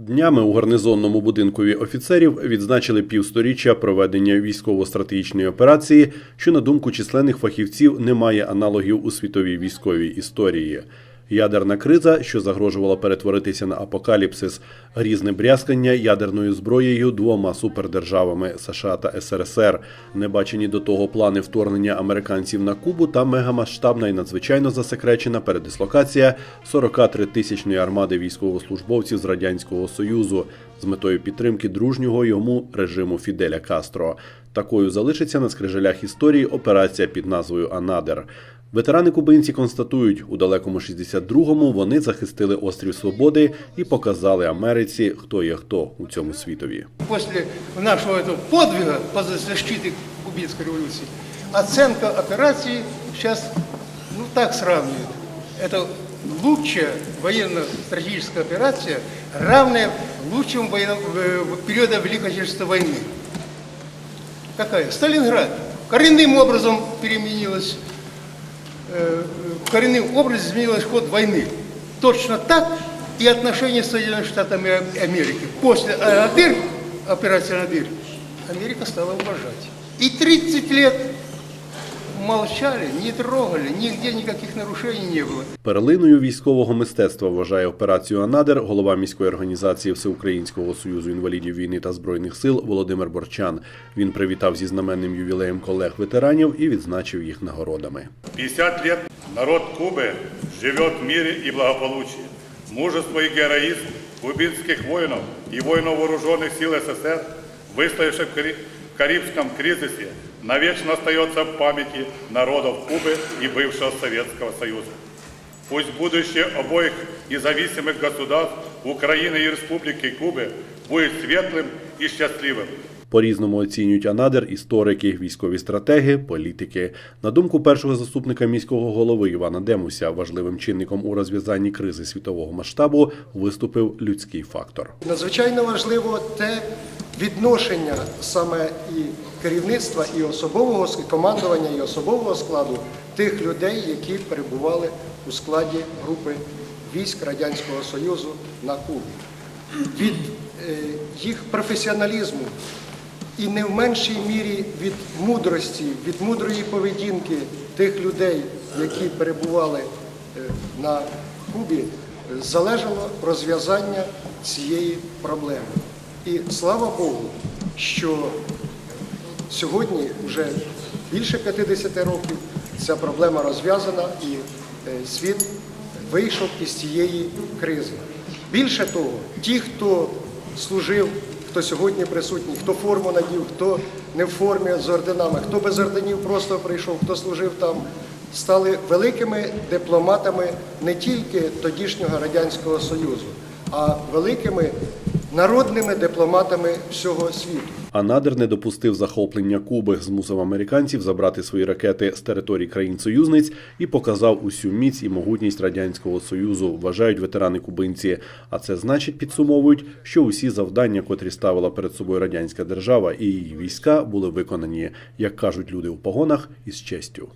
Днями у гарнизонному будинкові офіцерів відзначили півсторіччя проведення військово-стратегічної операції, що на думку численних фахівців не має аналогів у світовій військовій історії. Ядерна криза, що загрожувала перетворитися на апокаліпсис, грізне брязкання ядерною зброєю двома супердержавами США та СРСР, небачені до того плани вторгнення американців на Кубу та мегамасштабна і надзвичайно засекречена передислокація 43-тисячної армади військовослужбовців з радянського союзу з метою підтримки дружнього йому режиму Фіделя Кастро. Такою залишиться на скрижалях історії операція під назвою Анадер. Ветерани кубинці констатують, у далекому 62-му вони захистили острів Свободи і показали Америці, хто є хто у цьому світові. После нашего этого подвига по защите кубинской революции оценка операции сейчас ну, так сравнивает. Это лучшая военно-стратегическая операция, равная лучшему военно- в- в периода Великой Отечественной войны. Какая? Сталинград коренным образом переменилась, э, коренным образом изменилась ход войны. Точно так и отношения с Соединенными Штатами Америки. После Анадырь, операции Анадырь, Америка стала уважать. И 30 лет молчали, не трогали, нигде никаких нарушений не было. Перлиною військового мистецтва вважає операцію Анадер голова міської організації Всеукраїнського союзу інвалідів війни та збройних сил Володимир Борчан. Він привітав зі знаменним ювілеєм колег-ветеранів і відзначив їх нагородами. 50 лет народ Кубы живет в мире и благополучии. Мужество и героизм кубинских воинов и воинов вооруженных сил СССР, выстоявших в Кари- в Карибском кризисе, навечно остается в памяти народов Кубы и бывшего Советского Союза. Пусть будущее обоих независимых государств, Украины и Республики Кубы, будет светлым и счастливым. По-різному оцінюють Анадер історики, військові стратеги, політики. На думку першого заступника міського голови Івана Демуся, важливим чинником у розв'язанні кризи світового масштабу виступив людський фактор. Надзвичайно важливо те відношення саме і керівництва, і особового ск- командування, і особового складу тих людей, які перебували у складі групи військ Радянського Союзу на Кубі. Від е, їх професіоналізму і не в меншій мірі від мудрості, від мудрої поведінки тих людей, які перебували е, на Кубі, залежало розв'язання цієї проблеми. І слава Богу, що сьогодні вже більше 50 років ця проблема розв'язана і е, світ вийшов із цієї кризи. Більше того, ті, хто служив, хто сьогодні присутній, хто форму надів, хто не в формі з орденами, хто без орденів просто прийшов, хто служив там, стали великими дипломатами не тільки тодішнього Радянського Союзу, а великими народними дипломатами всього світу. Анадер не допустив захоплення Куби, змусив американців забрати свої ракети з територій країн-союзниць і показав усю міць і могутність радянського союзу. Вважають ветерани кубинці. А це значить, підсумовують, що усі завдання, котрі ставила перед собою радянська держава і її війська, були виконані, як кажуть люди у погонах, із честю.